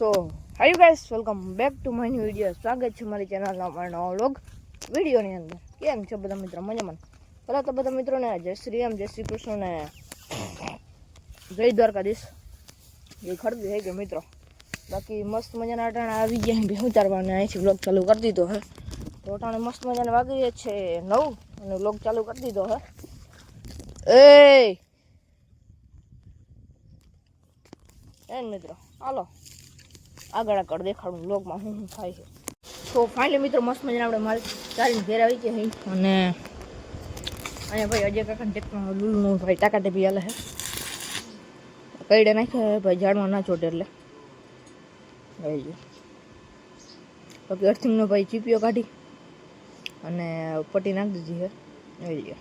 So hi guys welcome back to my new video સ્વાગત છે મારી ચેનલના નવા વ્લોગ વિડીયોની અંદર કેમ છે બધા મિત્રો મજામાં પહેલાં તો બધા મિત્રોને જય શ્રી રામ જય શ્રી કૃષ્ણ ને જય દ્વારકાધીશ એ ખરીદી થઈ ગયો મિત્રો બાકી મસ્ત મજાના અટાણા આવી ગયા બે ઉતારવાને અહીંથી વ્લોગ ચાલુ કરી દીધો હે તો અટાણે મસ્ત મજાને વાગી છે નવ અને વ્લોગ ચાલુ કરી દીધો હે એ મિત્રો હાલો આગળ આગળ દેખાડું બ્લોગમાં શું શું થાય છે. તો ફાઇનલી મિત્રો, મસ્ત મજાને આપણે માલ ચાલીને ઘેર આવી ગયા અને અને ભાઈ અજય કાકાને ટેકનો લૂલનું ભાઈ ટાકા ટેપી હાલે છે. કઈડે નાખ્યા ભાઈ, ઝાડમાં ના ચોટે એટલે. ગયો. બાકી અર્થિંગનો ભાઈ ચીપીઓ કાઢી અને પટ્ટી નાખી દીધી છે. આવી ગયો.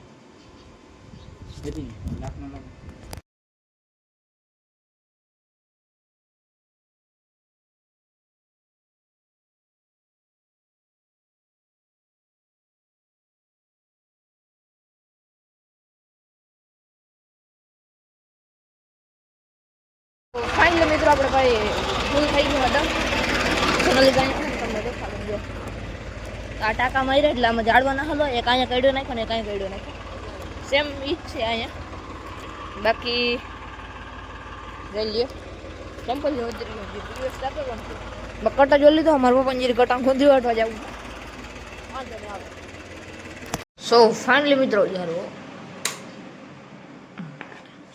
ફાઇનલી મિત્રો આપણે ભાઈ ફૂલ થઈ ગયું હતું. સોનાલી ગાય તમને દેખાડું, જો. આ ટાંકા માર્યા એટલે આમાં ઝાડવા હલો એક અહીંયા કડ્યો નાખ્યો ને એક અહીંયા કડ્યો નાખ્યો. સેમ ઈ જ છે અહીંયા. બાકી જઈ લ્યો. સિમ્પલ દિવસ કટા જોઈ લીધો મારા પપ્પા જરી કટા ખોદી વાટવા જવું સો ફાઇનલી મિત્રો, યાર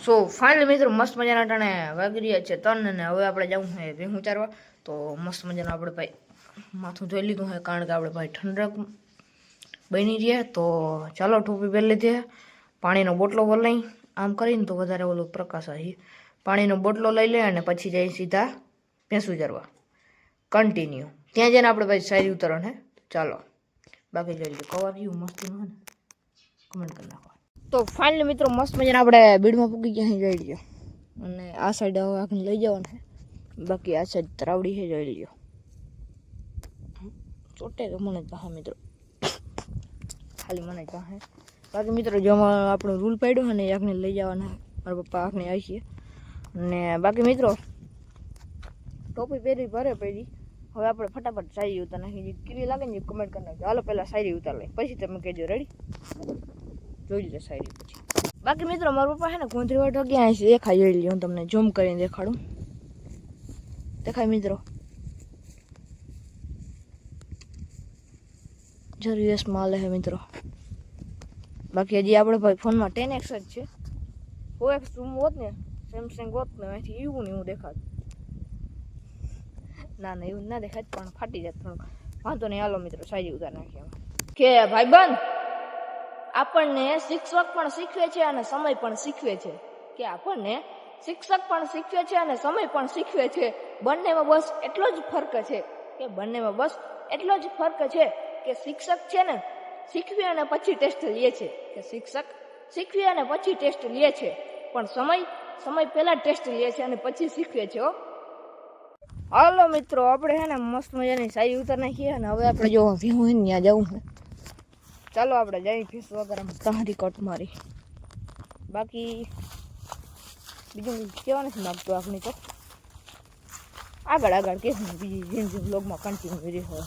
સો ફાઇનલી મિત્રો, મસ્ત મજાના ટાણે વાગી રહ્યા છે તન અને હવે આપણે જવું છે ભેહું ચારવા. તો મસ્ત મજાનું આપણે ભાઈ માથું ધોઈ લીધું છે કારણ કે આપણે ભાઈ ઠંડક બની રહ્યા તો ચાલો ટોપી પહેરી લીધી પાણીનો બોટલો લઈ આમ કરીને તો વધારે ઓલું પ્રકાશ આવી પાણીનો બોટલો લઈ લે અને પછી જઈ સીધા ભેંસું ચારવા. કન્ટિન્યુ ત્યાં જઈને આપણે ભાઈ સારી ઉતરણ હે. ચાલો. બાકી જોઈ લીધું. કવર રહ્યું મસ્તીનું ને. કમેન્ટ કરી નાખો. તો ફાઇનલી મિત્રો, મસ્ત મજાના આપણે બીડમાં પૂગી ગયા અહીં જોઈ લ્યો. અને આ સાઈડ હવે આખને લઈ જવાનું છે. બાકી આ સાઈડ તરાવડી છે, જોઈ લ્યો. ચોટે કે મને ચાહે મિત્રો. ખાલી મને ચાહે બાકી મિત્રો, જો આપણો રૂલ પાડ્યો છે ને, એ આખને લઈ જવાના મારા પપ્પા આખને આવી છે અને બાકી મિત્રો, ટોપી પહેરી ભરે પહેરી હવે આપણે ફટાફટ શાયરી ઉતાર નાખી કેવી લાગે ને કમેન્ટ કરી નાખજો. હાલો, પહેલાં શાયરી ઉતાર લઈ પછી તમે કહેજો. રેડી જોઈ લીધે શાયરી પછી બાકી મિત્રો, મારા પપ્પા છે ને ગોંધરી વાટો ક્યાં છે. દેખાય જોઈ હું તમને ઝૂમ કરીને દેખાડું. દેખાય મિત્રો. જરૂરિયાસ માલ હે મિત્રો. બાકી હજી આપણે ભાઈ ફોનમાં ટેન એક્સ જ છે. ફો એક્સ ઝૂમ હોત ને સેમસંગ હોત ને, અહીંથી એવું ને એવું દેખાત. ના ના, એવું ના દેખાય પણ ફાટી જાય થોડુંક. વાંધો નહીં, હાલો મિત્રો શાયરી ઉતાર નાખીએ કે ભાઈ ભાઈબંધ? આપણને શિક્ષક પણ શીખવે છે અને સમય પણ શીખવે છે. કે આપણને શિક્ષક પણ શીખવે છે અને સમય પણ શીખવે છે. બંનેમાં બસ એટલો જ ફર્ક છે કે બંનેમાં બસ એટલો જ ફર્ક છે કે શિક્ષક છે ને શીખવી અને પછી ટેસ્ટ લે છે. કે શિક્ષક શીખવી અને પછી ટેસ્ટ લે છે. પણ સમય સમય પહેલા ટેસ્ટ લે છે અને પછી શીખવે છે હો. હાલો મિત્રો, આપણે છે ને મસ્ત મજાની સારી ઉતર નાખીએ અને હવે આપણે જો વ્યૂ ત્યાં જવું ચાલો આપણે જઈ ફીસ વગર તમારી કટ મારી. બાકી બીજું કેવા નથી માગતું આપણે તો. આગળ આગળ કહેશું બીજી જિંદગી બ્લોગમાં કન્ટિન્યુ રહ્યો હોય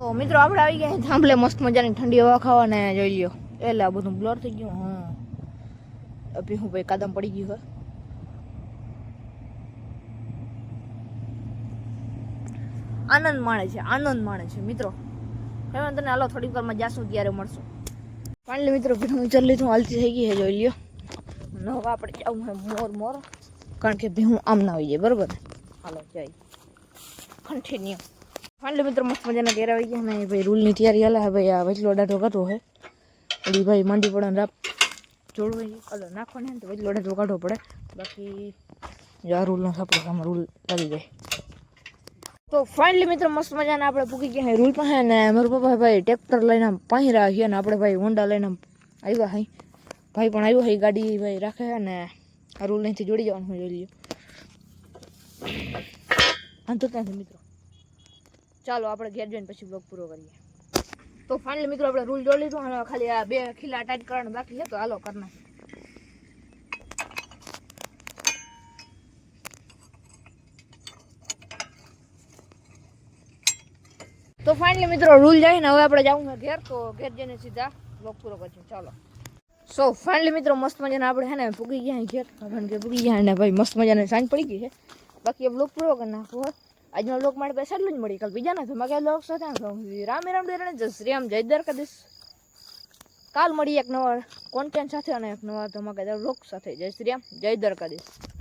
તો મિત્રો, આપણે આવી ગયા થાંભલે, મસ્ત મજાની ઠંડી હવા ખાવાને, જોઈ લ્યો. એટલે આ બધું બ્લોર થઈ ગયું, હા. અભી હું ભાઈ કાદમ પડી ગયું હોય આનંદ માણે છે, આનંદ માણે છે, મિત્રો. હવે તને હાલો, થોડીક વારમાં જાશું ત્યારે મળશું. ફાઇનલી મિત્રો, ભીનું ચાલી લીધું હાલતી થઈ ગઈ છે, જોઈ લ્યો. અને હવે આપણે જવું છે મોર મોર. કારણ કે ભીહું આમ ના હોય જાય, બરોબર? ને હાલો જઈ કન્ટિન્યુ ફાઇનલી મિત્રો, મસ્ત મજાના ઘેર આવી ગયા ને. ભાઈ, રૂલની તૈયારી હાલે ભાઈ, આ વચલો દાઢો કાઢવો છે. એટલે ભાઈ મંડી પડે રાપ જોડવું. અલો નાખવાની ને, તો વચલો દાઢો કાઢવો પડે. બાકી, જો આ રૂલનો સાપડો આમાં રૂલ લાગી જાય. તો ફાઇનલી મિત્રો મસ્ત મજાના આપણે પૂકી ગયા હે. રૂલ પાસે ને મારા પપ્પા ભાઈ ટ્રેક્ટર લઈને આમ પાહી રહ્યા છીએ ને આપણે ભાઈ હોન્ડા લઈને આમ આવ્યા હઈ ભાઈ પણ આવ્યો હઈ ગાડી ભાઈ રાખે છે ને આ રૂલ અહીંથી જોડી જવાનું હોય જોઈ લ્યો. વાંધો ત્યાંથી મિત્રો? ચાલો આપણે ઘેર જઈને પછી બ્લોગ પૂરો કરીએ. તો ફાઇનલી મિત્રો આપણે રૂલ જોઈ લીધું અને ખાલી આ બે ખીલા ટાઈટ કરવાનું બાકી છે, તો હાલો કરી નાખીએ ફાઇનલી મિત્રો રૂલ જાય ને, હવે આપણે જવું છે ઘેર, તો ઘેર જઈને સીધા બ્લોક પૂરો કરશું. ચાલો. સો ફાઇનલી મિત્રો મસ્ત મજાના આપણે હે ને પૂગી ગયા ઘેર, કારણ કે પૂગી ગયા ને ભાઈ મસ્ત મજાને સાંજ પડી ગઈ છે. બાકી એ બ્લોગ પૂરો કરી હોય આજનો બ્લોક માટે પૈસા એટલું જ મળી. કાલ બીજા ના ધમાકા બ્લોગ સાથે રામે રામ ડેરાને જય શ્રી રામ, જય દ્વારકાધીશ. કાલ મળી એક નવા કોન્ટેન્ટ સાથે અને એક નવા ધમાકેદાર લોક સાથે. જય શ્રી રામ, જય દ્વારકાધીશ.